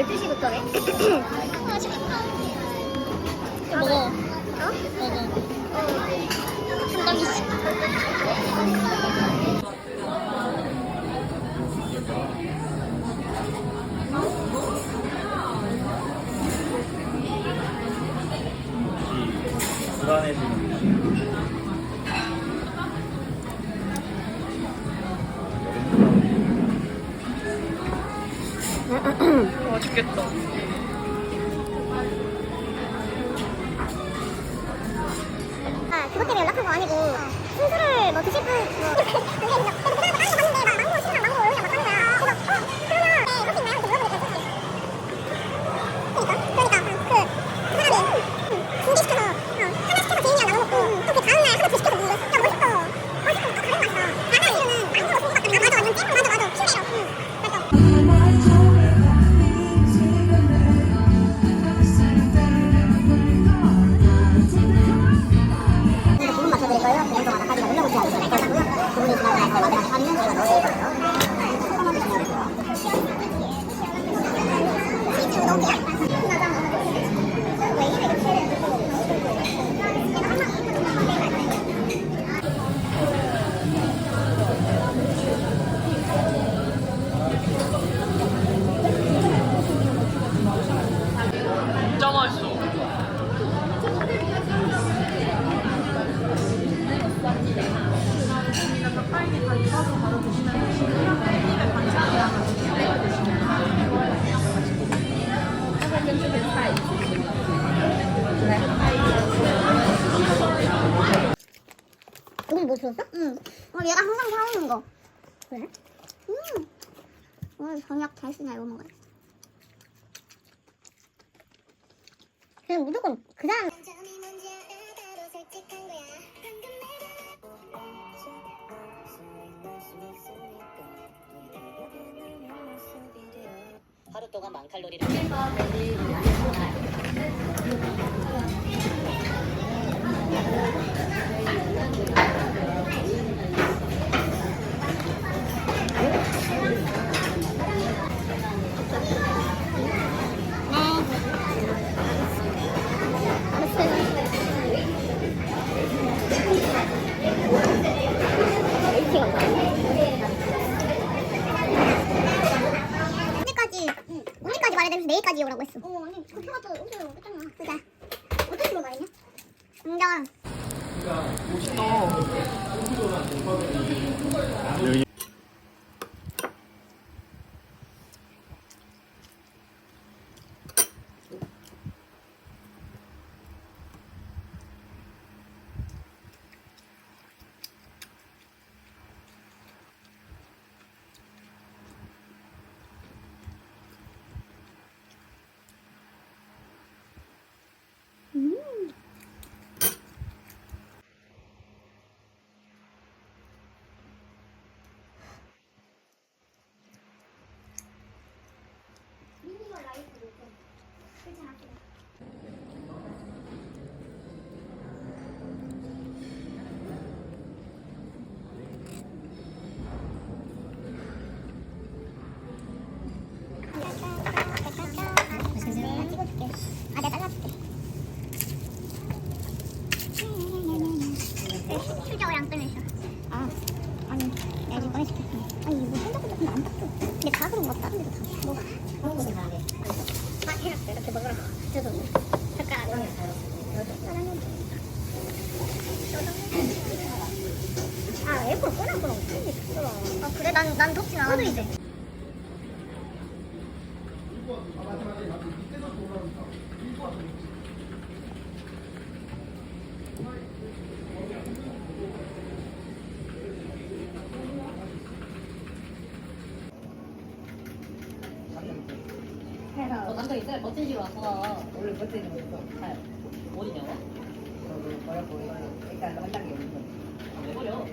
어떠게? 이거 먹어. 어? 먹어. 한 단계씩. 불안해지는 맛있겠다. 아, 그것 때문에 연락한 거 아니고 순수를 뭐 드실 분 뭐. 근데 그냥 근데 그 사람도 다른 거 봤는데 뭐 줬어? 응. 어, 얘가 항상 사오는 거. 그래? 응. 오늘 저녁 잘 쓰냐 이거 먹어야 그냥 무조건 그 사람 하루 동안 만 칼로리를 오늘까지 오늘까지 말해주면서 내일까지 오라고 했어. 어 아니 그 표가 또 오늘 오겠잖아. 그자 어떤 식으로 말했냐? 인정. 내가 수저를 안 꺼내셔. 아 아니 내가 지금 꺼내줄게. 아니 이거 핸드폰 안 닦여. 근데 다 그런 거 다른 데도 다. 뭐가? 그런 거 생각하게. 아 해놨어 이렇게 먹으라고. 저도 젓가락. 아 에어컨 꺼놨구나. 아 그래 난 난 덥진 않아. 이제. 어, 남자 있어요? 멋진 시로 와서 원래 멋진 거 있어. 어디냐고? 뭐라고 일단 한 단계 왜 버려?